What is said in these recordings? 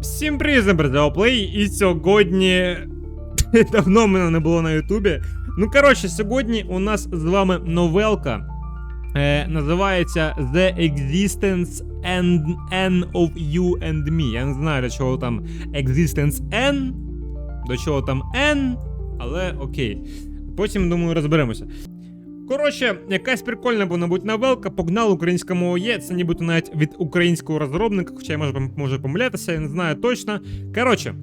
Всім привіт, Плей, і сьогодні. Давно мене не було на Ютубі. Ну, коротше, сьогодні у нас з вами новелка. Е, називається The Existence and N of You and Me. Я не знаю, до чого там Existence N, до чого там N, але окей. Потім, думаю, розберемося. Коротше, якась прикольна, бо, мабуть, новелка, погнал українська мова є. Це нібито навіть від українського розробника, хоча я можу, можу помилятися, я не знаю точно. Коротше,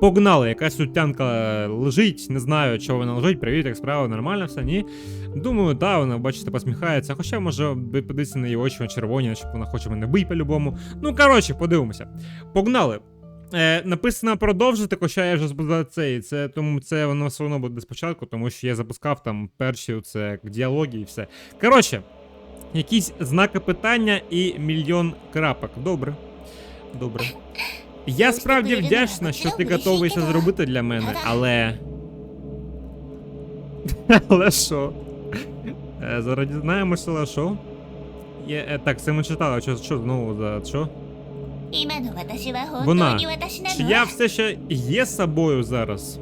погнали, якась сутянка лежить, не знаю, чого вона лежить. Привіт, як справа, нормально все, ні. Думаю, да, вона, бачите, посміхається. Хоча може подивитися на її очі червоні, щоб вона хоче мене бить по-любому. Ну, коротше, подивимося. Погнали. Е, написано продовжити, хоча я вже запускав цей. Це тому це воно все одно буде спочатку, тому що я запускав там перші це діалоги і все. Коротше, якісь знаки питання і мільйон крапок. Добре. Добре. Я справді вдячна, що ти готовий це зробити для мене, але. Але що? Е, Зараз дізнаємося, але що? Е, так, це ми читали, що знову за що? Вона. Чи я все ще є собою зараз?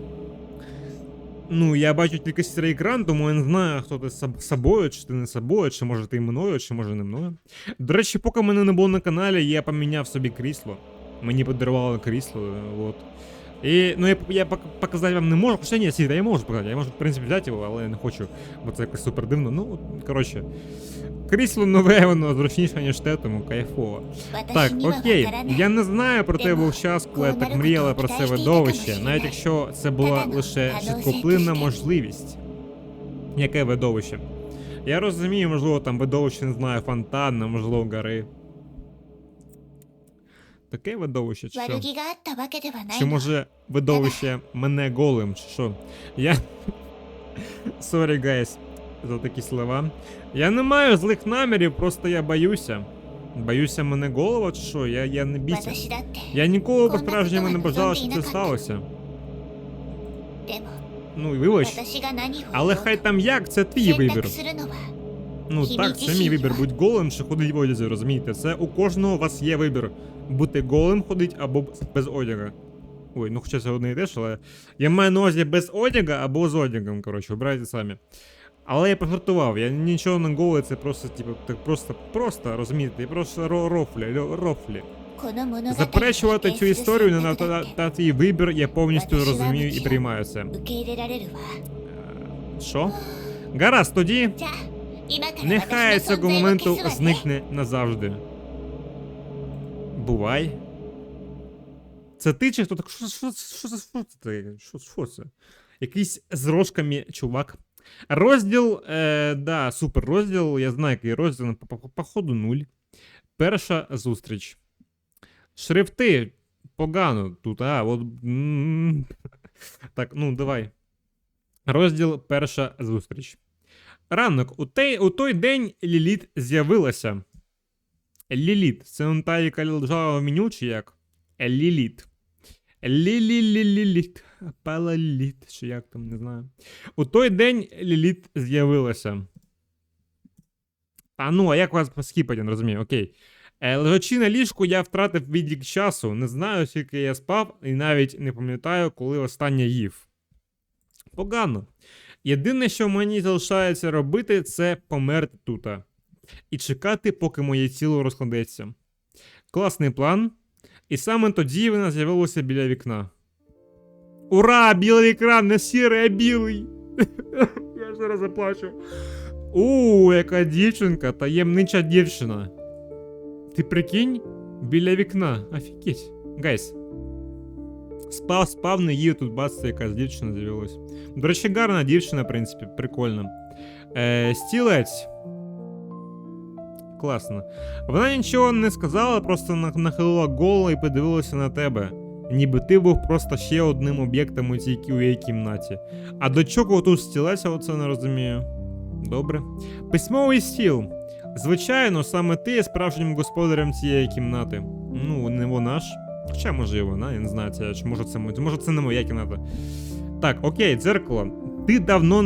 Ну, я бачу тільки сірий екран, тому я не знаю, хто ти собою, чи ти не собою, чи може ти мною, чи може не мною. До речі, поки мене не було на каналі, я поміняв собі крісло. Мені подарували крісло. от. І ну я я показати вам не можу, хоча ні, я можу показати, я можу в принципі взяти його, але я не хочу, бо це якось супер дивно. Ну, коротше. Крісло нове, воно зручніше, ніж те, тому кайфово. Так, окей, я не знаю про те був час, коли я так мріяла про це видовище, навіть якщо це була лише швидкоплинна можливість. Яке видовище? Я розумію, можливо, там видовище, не знаю, фонтанна, можливо, гори. Таке видовище, чи що? Чи може видовище мене голим, чи що? Я. Sorry, guys за такі слова. Я не маю злих намірів, просто я боюся. Боюся, мене голова, чи що, я я не бійся. Я ніколи по справжньому не бажала, щоб це сталося. Ну, і вибач. Але хай там як, це твій вибір. Ну так, це мій вибір. Будь голим чи ходить в одязі, розумієте? Це у кожного у вас є вибір. Бути голим ходить або без одяга. Ой, ну хоча це одне і те але. Я маю на увазі без одяга або з одягом, коротше, обирайте самі. Але я пожартував, я нічого не голий, це просто, типу, так просто, просто, розумієте, просто рофлі, рофлі. Заперечувати цю історію на та, та твій вибір я повністю розумію і приймаю це. Е, що? Гаразд, тоді. Нехай цього моменту зникне назавжди. Бувай. Це ти чи хто так? Що це? Що це? Якийсь з рожками чувак Розділ, е, да, супер розділ. Я знаю, який розділ, ну, по- по- походу нуль. Перша зустріч. Шрифти. Погано тут, а, от. Так, ну давай. Розділ перша зустріч. Ранок. У, те, у той день Ліліт з'явилася. Ліліт. Це он та, яка лежала в меню, чи як? Ліліт. Лілі-лілі-ліліт. Палаліт, чи як там, не знаю. У той день Ліліт з'явилася. А ну, а як вас поскіпати, я не розумію, окей. Е, Лежачи на ліжку, я втратив відлік часу. Не знаю, скільки я спав, і навіть не пам'ятаю, коли останнє їв. Погано. Єдине, що мені залишається робити, це померти тут. І чекати, поки моє тіло розкладеться. Класний план. І саме тоді вона з'явилася біля вікна. Ура! Білий екран, не сірий, а білий! Я зараз заплачу. У, яка дівчинка, таємнича дівчина. Ти прикинь? Біля вікна. Офігеть. Гайс. Спав, спав, не їв, тут бачите, якась дівчина з'явилась. До речі, гарна дівчина, в принципі, прикольно. Е, стілець. Класно. Вона нічого не сказала, просто нахилила голову і подивилася на тебе. Ніби ти був просто ще одним об'єктом у цій у її кімнаті. А до чого тут стілець, я оце не розумію. Добре. Письмовий стіл. Звичайно, саме ти є справжнім господарем цієї кімнати. Ну, не вона ж. Хоча, може, і вона, я не знаю, це, чи може це, може це не моя кімната. Так, окей, дзеркало. Ти давно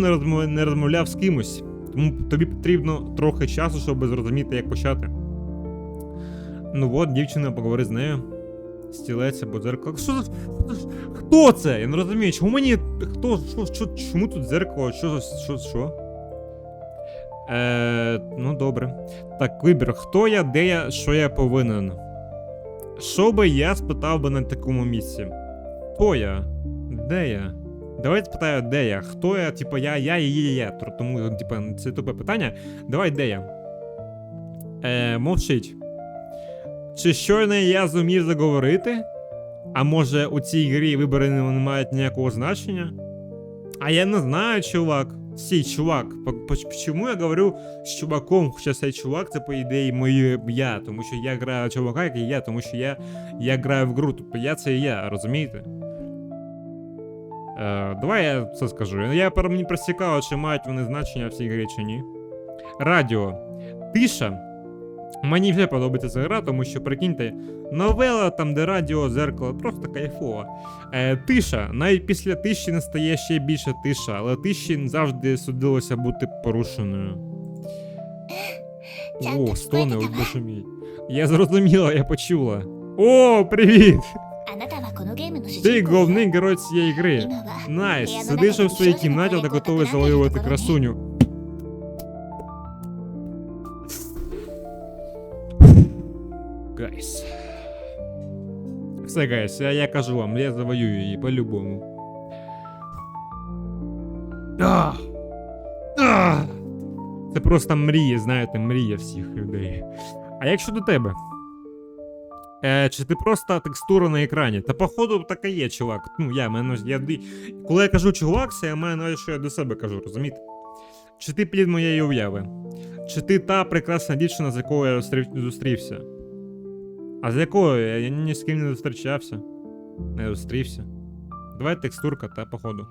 не розмовляв з кимось, тому тобі потрібно трохи часу, щоб зрозуміти, як почати. Ну от, дівчина, поговори з нею. Стілець або дзеркало. Що за. Хто це? Я не розумію, чому мені. Хто? Що, що, чому тут дзеркало? Що. Що? що? Е, ну добре. Так, вибір, хто я, де я, що я повинен. Що би я спитав би на такому місці? Хто я? Де я? Давай спитаю, де я? Хто я? Типа я, я і є я. Тому, типа, це тупе питання. Давай, де я? Е, мовчить. Чи щойно я зумів заговорити? А може у цій грі вибори не мають ніякого значення? А я не знаю, чувак. Сій, чувак. Чому я говорю з чуваком, хоча цей чувак це по ідеї моє я, тому що я граю чувака, який я, тому що я, я граю в гру, тобто я це і я, розумієте? Е, Давай я це скажу. Я Мені просто цікаво, чи мають вони значення в цій грі чи ні. Радіо. Тиша. Мені вже подобається ця гра, тому що, прикиньте, новела там, де радіо, зеркало, просто кайфово. Е, Тиша. Навіть після тиші настає ще більше тиша, але тиші завжди судилося бути порушеною. О, стони, боже мій. Я зрозуміла, я почула. О, привіт! Ти головний герой цієї гри. Найс, сидиш у своїй кімнаті, та готовий завоювати красуню. Гайс. Все, гайс, я, я кажу вам, я завоюю її по-любому. Да. Да. Це просто мрія, знаєте, мрія всіх людей. А якщо до тебе? е, чи ти просто текстура на екрані. Та, походу, така є, чувак. Ну, я, мене, я, Коли я кажу чувак, це я маю навіть, що я до себе кажу, розумієте? Чи ти плід моєї уяви? Чи ти та прекрасна дівчина, з якою я зустрівся? А з якою я, я ні з ким не зустрічався, не зустрівся. Давай текстурка та походу.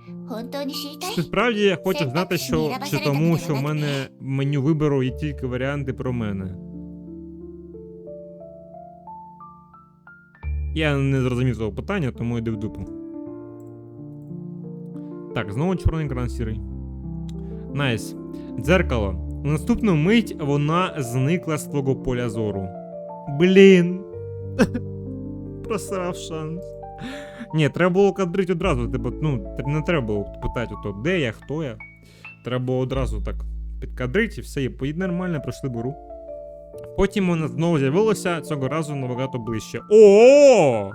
Чи справді я хочу знати, що, що тому, що в мене в меню вибору є тільки варіанти про мене. Я не зрозумів цього питання, тому йди в дупу. Так, знову чорний екран сірий. Найс. Дзеркало. Наступну мить вона зникла з твого поля зору. Блін. Просрав шанс. Ні, треба було кадрити одразу. Типу, ну, не треба було питати, ото, де я, хто я. Треба було одразу так підкадрити і все, і поїдь нормально, пройшли б гру. Потім вона знову з'явилася цього разу набагато ближче. О!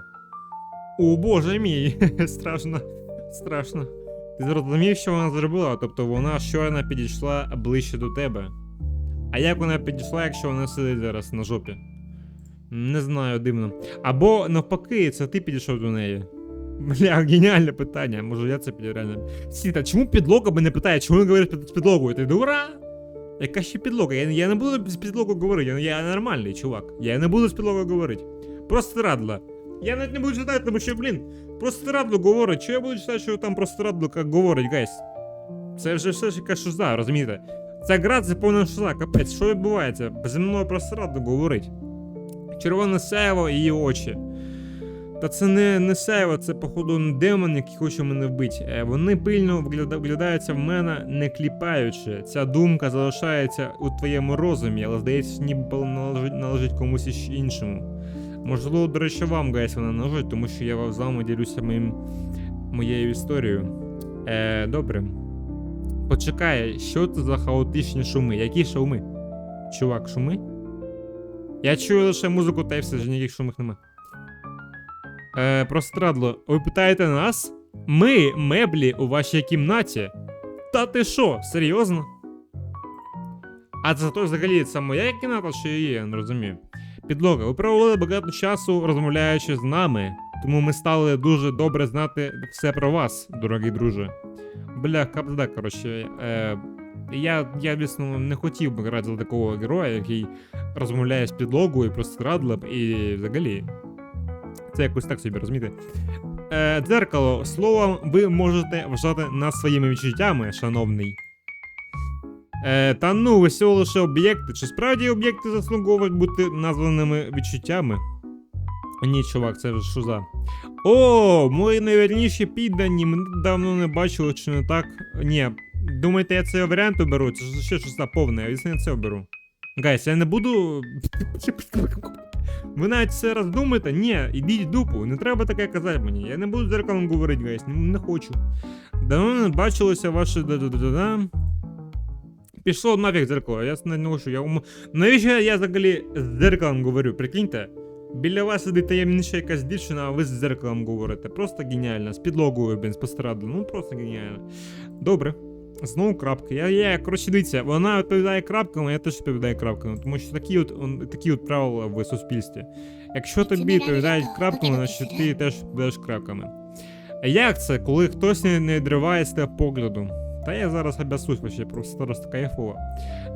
О, боже мій! страшно, страшно. Ти зрозумів, що вона зробила? Тобто вона щойно підійшла ближче до тебе. А як вона підійшла, якщо вона сидить зараз на жопі? Не знаю, дивно. Або навпаки, це ти підійшов до неї. Бля, геніальне питання. Може я це реально. Сіта, чому підлога мене питає, чому він говорить під- підлогою? Ти дура? Яка ще підлога? Я, я не буду з підлогою говорити, я, я нормальний чувак. Я не буду з підлогою говорити. Просто радло. Я навіть не буду читати, тому що, блін, просто радло говорить. Що я буду читати, що там просто радло як говорить, гайс? Це вже все ж якась шуза, розумієте? Ця гра це повна шуза, капець, що відбувається? Зі мною просто радло говорить. Червоне сяйво і її очі. Та це не, не сяйво, це, походу, демон, який хоче мене вбити. Е, Вони пильно вглядаються в мене, не кліпаючи. Ця думка залишається у твоєму розумі, але здається, ніби належить, належить комусь іншому. Можливо, до речі, вам, гайс, вона належить, тому що я з вами ділюся моїм, моєю історією. Е, добре. Почекай, що це за хаотичні шуми? Які шуми? Чувак, шуми? Я чую лише музику та й все ж ніяких шумих нема. Е, прострадло, ви питаєте нас? Ми меблі у вашій кімнаті. Та ти що, серйозно? А це то взагалі це моя кімната чи її, я не розумію. Підлога, ви провели багато часу розмовляючи з нами, тому ми стали дуже добре знати все про вас, дорогий друже. Бля, капзда, коротше. Е, я, я, дійсно, не хотів би грати за такого героя, який розмовляє з підлогою, прострадло і взагалі. Це якось так собі, розумієте? Е, дзеркало, словом, ви можете вважати нас своїми відчуттями, шановний. Е, та ну, ви всього лише об'єкти. Чи справді об'єкти заслуговують бути названими відчуттями? Ні, чувак, це ж шуза. О, мої найвірніші піддані, мене давно не бачили, чи не так. Ні, думаєте, я цей варіант оберу? Це ще щось повне, я це оберу. Гайс, я не буду. Ви навіть це роздумаєте? Ні, ідіть дупу, не треба таке казати мені. Я не буду з зеркалом говорити, гайс, не, не хочу. Давно не бачилося ваше да-да-да-да. Пішло нафіг зеркало, я не ношу. Я ум... Навіщо я взагалі з зеркалом говорю? Прикиньте? Біля вас сидить таємніша якась дівчина, а ви з зеркалом говорите. Просто геніально. З підлогою, блін, спострадали. Ну просто геніально. Добре. Знову крапки. Я, я, коротше, дивіться, вона відповідає крапками, я теж відповідаю крапками, тому що такі от, такі от правила в суспільстві. Якщо тобі відповідають крапками, значить ти теж відповідаєш крапками. А як це, коли хтось не, не відриває з тебе погляду? Та я зараз обясусь вообще, просто просто кайфово.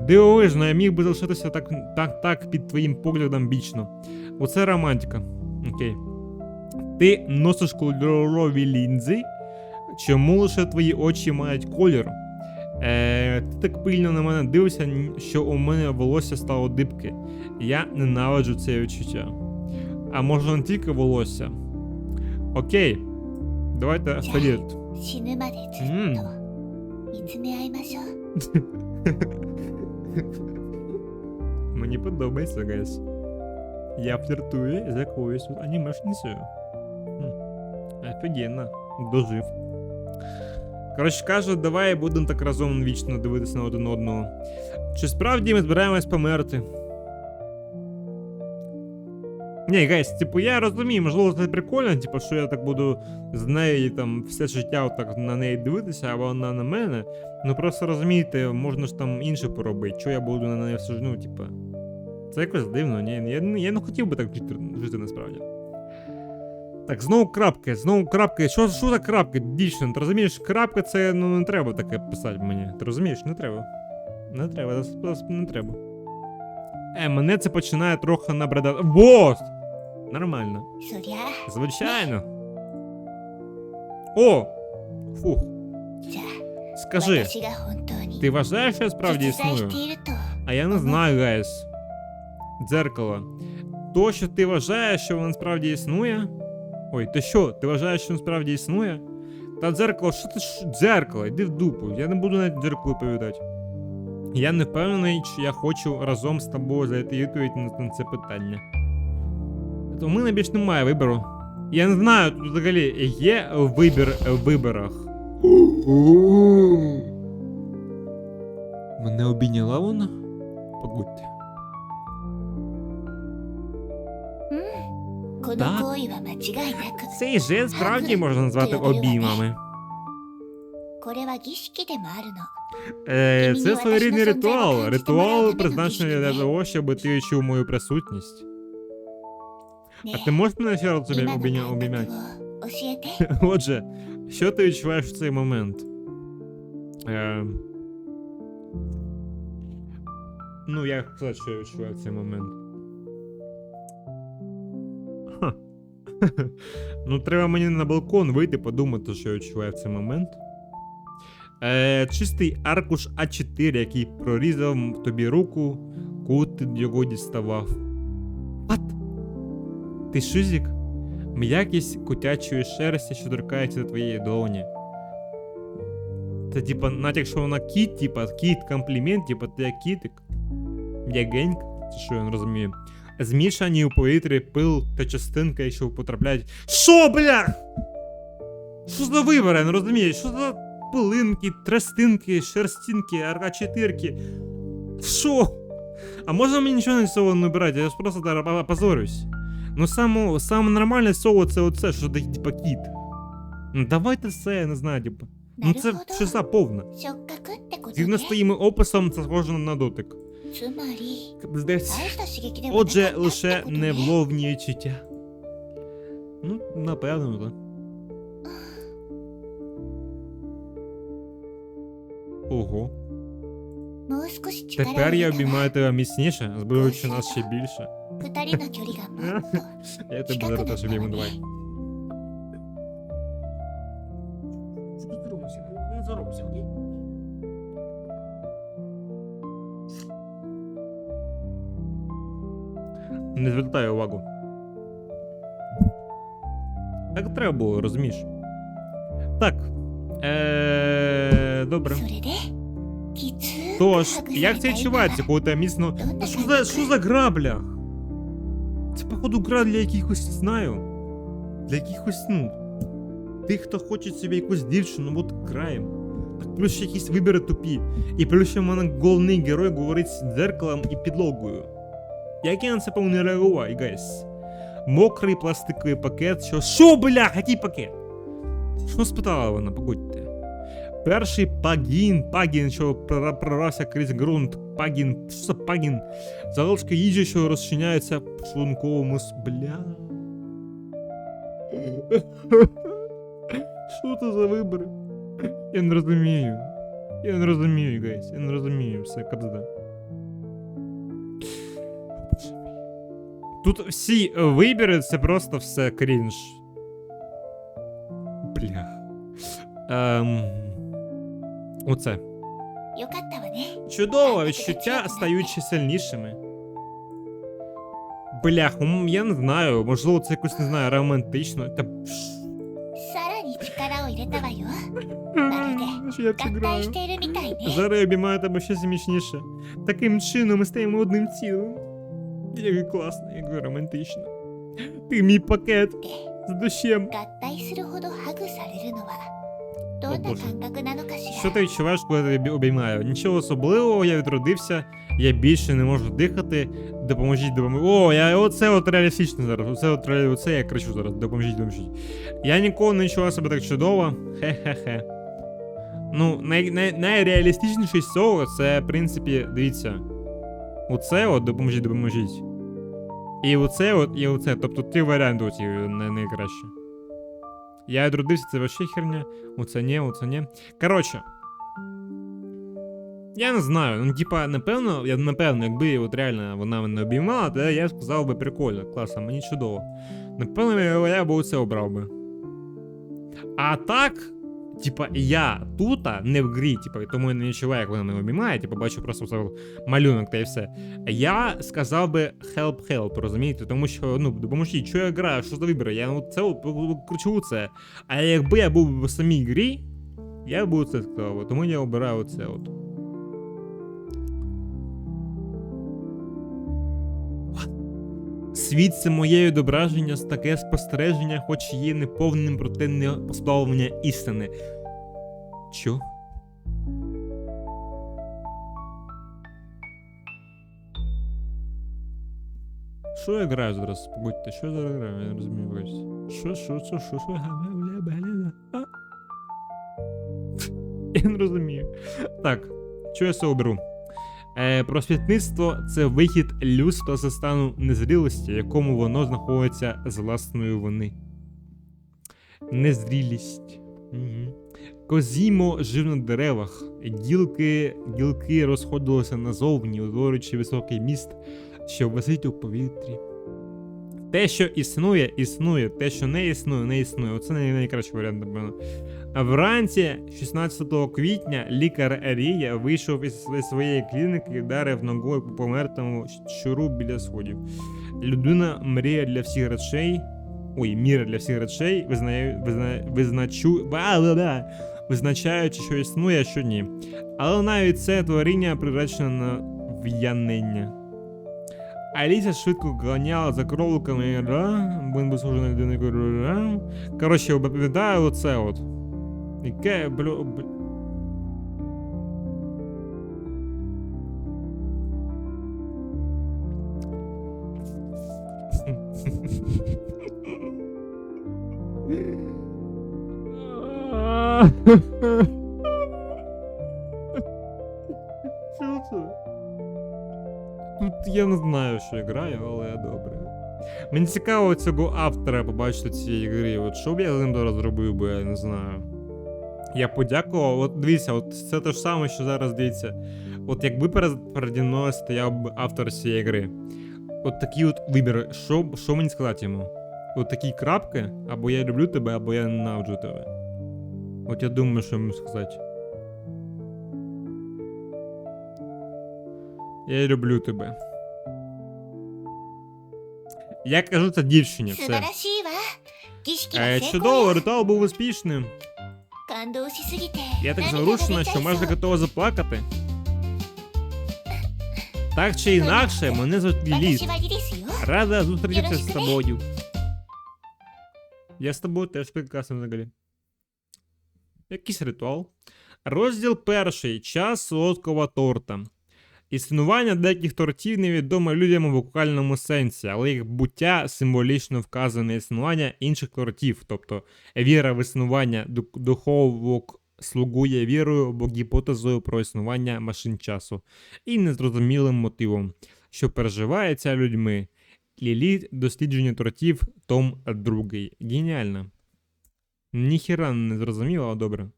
Дивовижно, я міг би залишитися так, так, так під твоїм поглядом вічно. Оце романтика. Окей. Ти носиш кольорові лінзи. Чому лише твої очі мають колір? Е, Ти так пильно на мене дивився, що у мене волосся стало дибке. Я ненавиджу це відчуття. А може не тільки волосся. Окей. Давайте вперед. Мені подобається, гайс. Я фліртую з якоюсь анімешницею. Офігенно. Дожив. Коротше кажуть, давай будемо так разом вічно дивитися на один одного. Чи справді ми збираємось померти? Ні, гайс, типу, я розумію, можливо, це прикольно, типу, що я так буду з нею там все життя отак на неї дивитися, а вона на мене. Ну просто розумієте, можна ж там інше поробити. Чого я буду на неї все ну, типа. Це якось дивно, ні. Я, я не хотів би так жити насправді. Так, знову крапки, знову крапки. Що що за крапки? Дійсно, ти розумієш, крапки це ну не треба таке писати мені. Ти розумієш, не треба. Не треба, не треба. Е, мене це починає трохи набридати. Во! Нормально. Звичайно. О! Фух. Скажи. Ти вважаєш, що я справді існую? А я не знаю, гайс. Дзеркало. То, що ти вважаєш, що воно справді існує. Ой, ти що? Ти вважаєш, що воно справді існує? Та дзеркало, що ти ж дзеркало? Йди в дупу. Я не буду навіть дзеркало відповідати. Я не впевнений, чи я хочу разом з тобою знайти відповідь на, це питання. То в мене більш немає вибору. Я не знаю, тут взагалі є вибір в виборах. Мене обійняла вона? Погодьте. Так. Цей жест справді можна назвати обіймами. Е, Це своєрідний ритуал. Ритуал призначений для того, щоб ти відчув мою присутність. А ти можеш мене ще раз обійняти? Отже, що ти відчуваєш в цей момент? Е, Ну, я сказати, що я відчуваю в цей момент. ну, треба мені на балкон вийти, подумати, що я відчуваю в цей момент. Е, чистий аркуш А4, який прорізав тобі руку, коли ти його діставав. What? Ти шизик? М'якість котячої шерсті, що торкається до твоєї долоні. Це типа, навіть якщо вона кіт, типа, кіт комплімент, типа ти як кітик. М'ягенька, це що я не розумію змішані у повітрі пил та частинки, що потрапляють. Що, бля? Що за вибори, я не розумію? Що за пилинки, тростинки, шерстинки, аркачетирки? Що? А можна мені нічого не цього не брати? Я ж просто позорюсь. Ну само, саме нормальне соло це оце, що дає типа кіт. Ну давайте все, я не знаю, типа. Ну це часа повна. Згідно з твоїм описом, це схоже на дотик. Здається, отже, лише невловні чуття. Ну, напевно, так. Ого. Тепер я обіймаю тебе міцніше, збиваючи нас ще більше. Я тебе зараз теж обійму, давай. Здоровайся, здоровайся. не звертає увагу. Так треба було, розумієш. Так. Е, Добре. Тож, як це відчувається, типу, коли тебе міцно. Що за що за грабля? Це, походу, гра для якихось знаю. Для якихось, ну. Тих, хто хоче собі якусь дівчину, ну, бути краєм. Так плюс ще якісь вибори тупі. І плюс ще в мене головний герой говорить з дзеркалом і підлогою. Як я на це повинен реагувати, гайс? Мокрий пластиковий пакет, що. Що, бля, який пакет? Що спитала вона, погодьте? Перший пагін, пагін, що прора- прорався крізь ґрунт. Пагін, що за пагін? Залишки їжі, що розчиняються в шлунковому с... Бля. Що це за вибори? Я не розумію. Я не розумію, гайс. Я не розумію, все, капзда. Тут всі е, вибіри, це просто все крінж. Бля. Ем... Оце. Чудово, відчуття стаючи сильнішими. Блях, я не знаю, можливо, це якось не знаю, романтично. Та. Зараз я обіймаю тебе ще змічніше. Таким чином ми стаємо одним цілим. Як класно, як романтично. Ти мій пакет з дощем. О, Що ти відчуваєш, коли я тебе обіймаю? Нічого особливого, я відродився, я більше не можу дихати. Допоможіть, допоможіть. О, я оце от реалістично зараз. Оце от оце я кричу зараз. Допоможіть, допоможіть. Я ніколи не відчував себе так чудово. Хе-хе-хе. Ну, най, най, найреалістичніший з цього це, в принципі, дивіться. Оце от допоможіть, допоможіть. І оце от, і оце. Тобто три варіанти оці най- найкраще. Я відродився, це вообще херня. Оце ні, оце ні. Коротше. Я не знаю, ну типа, напевно, я напевно, якби от реально вона мене обіймала, то я сказав би прикольно, класно, мені чудово. Напевно, я, б це обрав би. А так, типа, я тут, не в грі, типа, тому я не відчуваю, як вона мене обіймає, типа, бачу просто малюнок та і все. Я сказав би help help, розумієте? Тому що, ну, допоможіть, що я граю, що за вибір? Я ну, це кручу це. А якби я був в самій грі, я б це сказав, тому я обираю це от. Світ це моє відображення, таке спостереження, хоч є неповним, проте не позбавлення істини. Чо? Що я граю зараз? Погодьте, що я зараз граю? Я не розумію якось. Що, що, що, що, що? Бля, бля, бля. А? Я не розумію. Так, що я себе оберу? Е, просвітництво це вихід людства за стану незрілості, в якому воно знаходиться з власної вини. Незрілість. Козімо жив на деревах, гілки, гілки розходилися назовні, утворюючи високий міст, що висить у повітрі. Те, що існує, існує, те, що не існує, не існує. Оце най- найкращий варіант, напевно. Вранці 16 квітня лікар Арія вийшов із своєї клініки і вдарив ногою по помертому щуру біля сходів. Людина мріє для всіх речей. Ой, міра для всіх речей, визнає, визна, визначу, визначаючи, що існує, а що ні. Але навіть це творіння приречено на в'янення. Аліся швидко ганяла за кроликами. Ра, він був схожий на людину. ра. Коротше, оповідаю оце от. Яке, блю... бл- Що це? Тут я не знаю, що я граю, але добре. Мені цікаво цього автора побачити цієї гри. От що б я з ним зараз зробив би, я не знаю. Я подякував. От дивіться, от це те ж саме, що зараз дивіться. От якби перед переді мною стояв б автор цієї гри. От такі от вибір. Що, що мені сказати йому? От такі крапки, або я люблю тебе, або я ненавиджу тебе. От я думаю, що йому сказати. Я люблю тебе. Я кажу це дівчині. все. Е, Чудово, ритуал був успішним. Я так заворушена, що майже готова заплакати. Так чи інакше, мене звуть Ліліт. Рада зустрітися з тобою. Я з тобою теж прекрасно взагалі. Якийсь ритуал. Розділ перший. Час солодкого торта. Існування деяких тортів невідоме людям у вокальному сенсі, але їх буття символічно вказує на існування інших тортів, тобто віра в існування духовок слугує вірою або гіпотезою про існування машин часу і незрозумілим мотивом, що переживається людьми. Ліліт дослідження тортів Том 2. Геніально. Ніхіра не зрозуміло, але добре.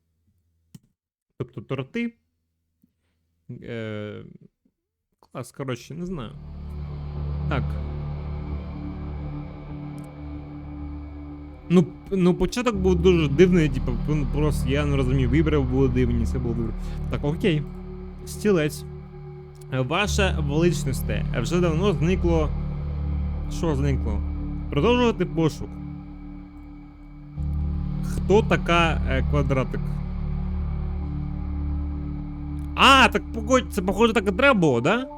Тобто торти. Е... Клас, коротше, не знаю. Так. Ну, ну, початок був дуже дивний, типу, ну, просто я не розумів, вибори були дивні, все було дивно. Так, окей. Стілець. Ваша величність, вже давно зникло. Що зникло? Продовжувати пошук. Хто така е, квадратик? А, так погодь, це походу так і треба було, да?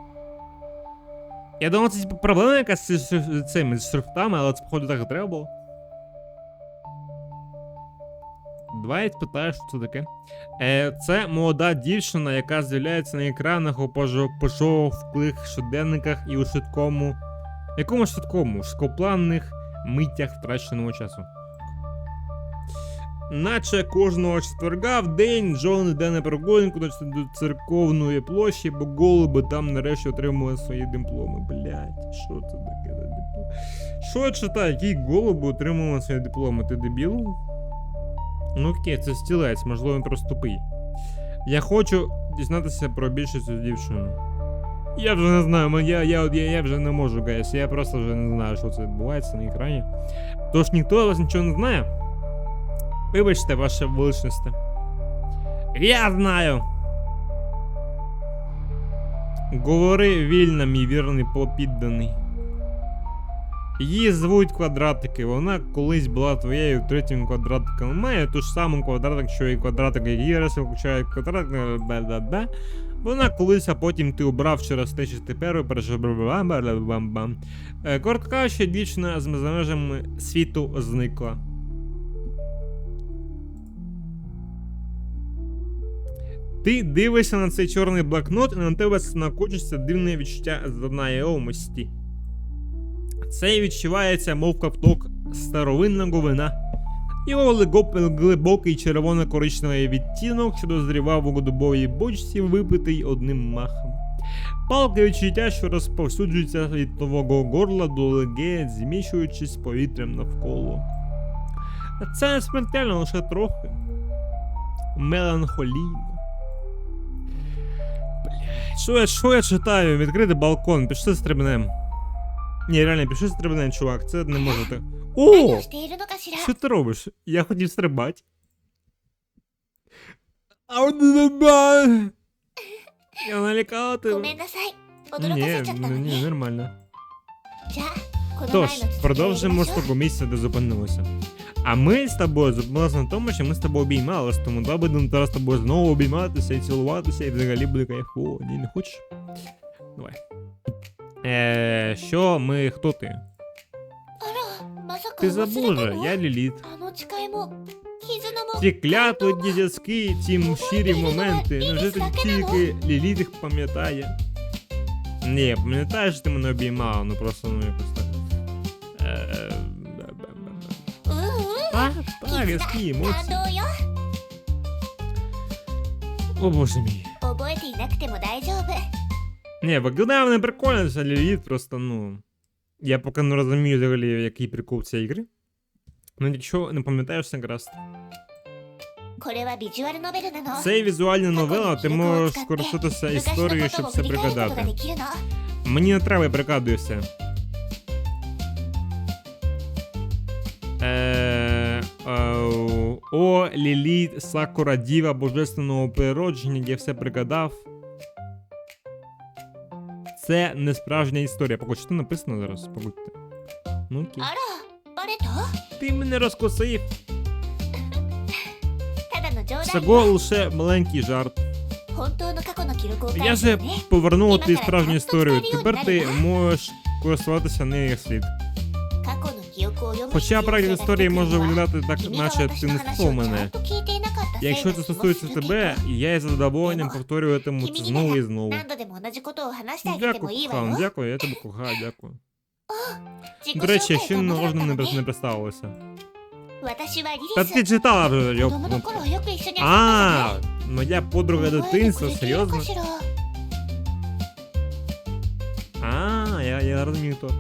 Я думав, це типу, проблема якась з цими шрифтами, але це походу так і треба було. Давай я спитаю, що це таке. Е, це молода дівчина, яка з'являється на екранах у пожо- пошовклих щоденниках і у швидкому. Якому швидкому? Шкопланних миттях втраченого часу. Наче кожного четверга в день Джон йде на прогулянку до церковної площі, бо голуби там нарешті отримали свої дипломи. Блять, що це таке за диплом? Що я читаю? Які голуби отримали свої дипломи? Ти дебіл? Ну окей, це стілець, можливо, він просто тупий. Я хочу дізнатися про більше цю дівчину. Я вже не знаю, я, я, я, я вже не можу, гайс. Я просто вже не знаю, що це відбувається на екрані. Тож ніхто вас нічого не знає. Вибачте, ваше величність. Я знаю. Говори вільно, мій вірний попідданий. Її звуть квадратики. Вона колись була твоєю третім квадратиком. Має ту ж саму квадратик, що і квадратик, який раз включає квадратик. бе-бе-бе. Вона колись, а потім ти обрав через те, що тепер бам Е, Коротко кажучи, дівчина з межами світу зникла. Ти дивишся на цей чорний блокнот, і на тебе накочується дивне відчуття знайомості. Це відчувається, мов ковток старовинного вина. Його глибокий червоно-коричневий відтінок, що дозрівав у дубовій бочці, випитий одним махом. Палке відчуття, що розповсюджується від твого горла до легень, змішуючись повітрям навколо. Це не смертельно лише трохи. Меланхолійно. Що я що я читаю? Відкрити балкон, пішли стрибнем. Ні, реально, пішли стрибнем, чувак, це не може так. О! Що ти робиш? Я хотів стрибати. Я налякала тебе. Ні, ну, ні, нормально. Тож, продовжимо штуку місця, де зупинилося. А ми з тобою зупинилися на тому, що ми з тобою обіймалися, тому да будемо зараз з тобою знову обійматися і цілуватися, і взагалі буде кайфово. Ні, не хочеш? Давай. Е, Що ми, хто ти? Ти забужа, я Ліліт. Ці клятли дідяцькі, ці щирі моменти. Невже ти тільки Ліліт їх пам'ятає? Ні, пам'ятаєш, що ти мене обіймала, ну просто ну якось так. Е, а? Обов'язки емоції. О боже мій. Не, виглядає прикольно, що Ліліт просто, ну. Я поки не розумію взагалі, який прикол цієї ігри. Ну якщо не пам'ятаєш, це. Це візуальна новела, ти можеш скористатися історією, щоб це пригадати. Мені не треба, я. О, Ліліт, Сакура Діва божественного природження, я все пригадав. Це не справжня історія. Поки що написано зараз? Побудьте. Ну. Ти мене розкосив. Всього лише маленький жарт. Я же повернула тобі справжню історію. Тепер ти можеш користуватися нею як слід. Хоча прагід історії може виглядати так, наче ти не слухав мене. Якщо це стосується тебе, я із задоволенням повторюватиму це знову і знову. Дякую, дякую, я тебе кохаю, дякую. До речі, ще не можна не представилося. Та ти читала вже його. А, моя подруга дитинства, серйозно? А, я, я розумію то.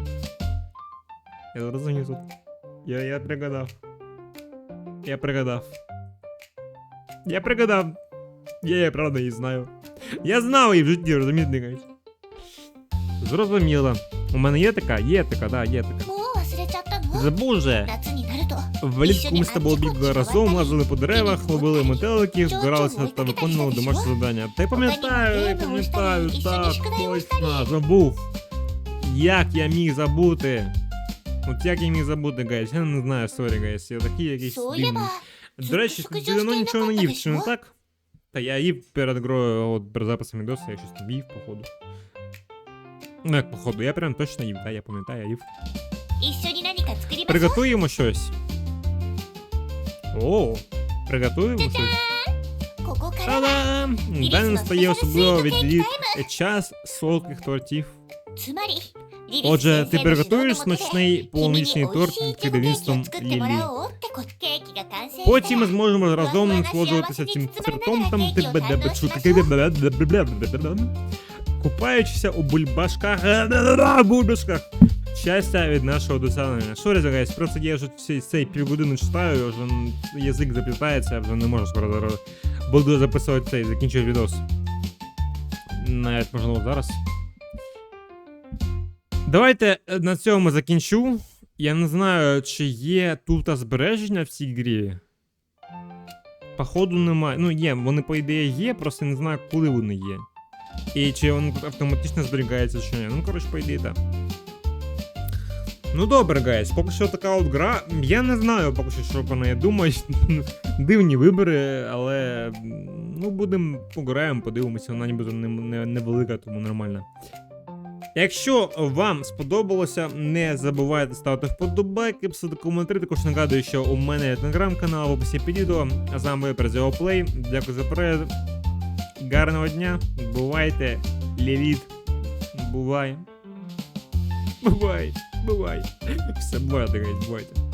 Я зрозумів тут. Я я пригадав. Я пригадав. Я пригадав. Я я правда її знаю. Я знав її в житті, розумієте. Зрозуміло. У мене є така? Є така, да, є така. Забув. Влітку ми з тобою бігли разом, лазили по деревах, ловили метеликів, збиралися та виконували домашні завдання. Та й пам'ятаю, я пам'ятаю, так, точно, забув. Як я міг забути? Ну, от як я міг забути, гайс? Я не знаю, сорі, гайс, я такий якийсь. дивний. До речі, ти давно нічого не їв, чи не так? Та я їв перед грою, от перед записом відоса, я щось не їв, походу. Ну як походу, я прям точно їв, да, я пам'ятаю, я їв. Приготуємо щось. О, приготуємо щось. Та-дам! Далі настає особливо відліт час солодких тортів. Отже, ти приготуєш смачний полунічний торт під керівництвом Лілі. Потім ми зможемо разом насолоджуватися цим тортом, там тебе купаючися у бульбашках бульбашках. Щастя від нашого досягнення. Сорі, загайсь, просто я вже цей, цей півгодини читаю, вже язик заплітається, я вже не можу скоро зараз. Буду записувати цей, закінчую відос. Навіть можливо зараз. Давайте е, на цьому закінчу. Я не знаю, чи є тут збереження в цій грі. Походу немає. Ну, є, вони, по ідеї, є, просто не знаю, коли вони є. І чи воно автоматично зберігається, чи ні. Ну, коротше, по ідеї, так. Ну добре, гайс, поки що така от гра. Я не знаю поки що, що про неї думають. Дивні вибори, але. Ну, будемо пограємо, подивимося, вона нібито не, не, невелика, тому нормально. Якщо вам сподобалося, не забувайте ставити вподобайки, писати коментарі. Також нагадую, що у мене є телеграм-канал в описі під відео. А з вами Презіо Плей. Дякую за перегляд. Гарного дня. Бувайте, лівіт. Бувай. Бувай, бувай. Все, гайсь, бувайте.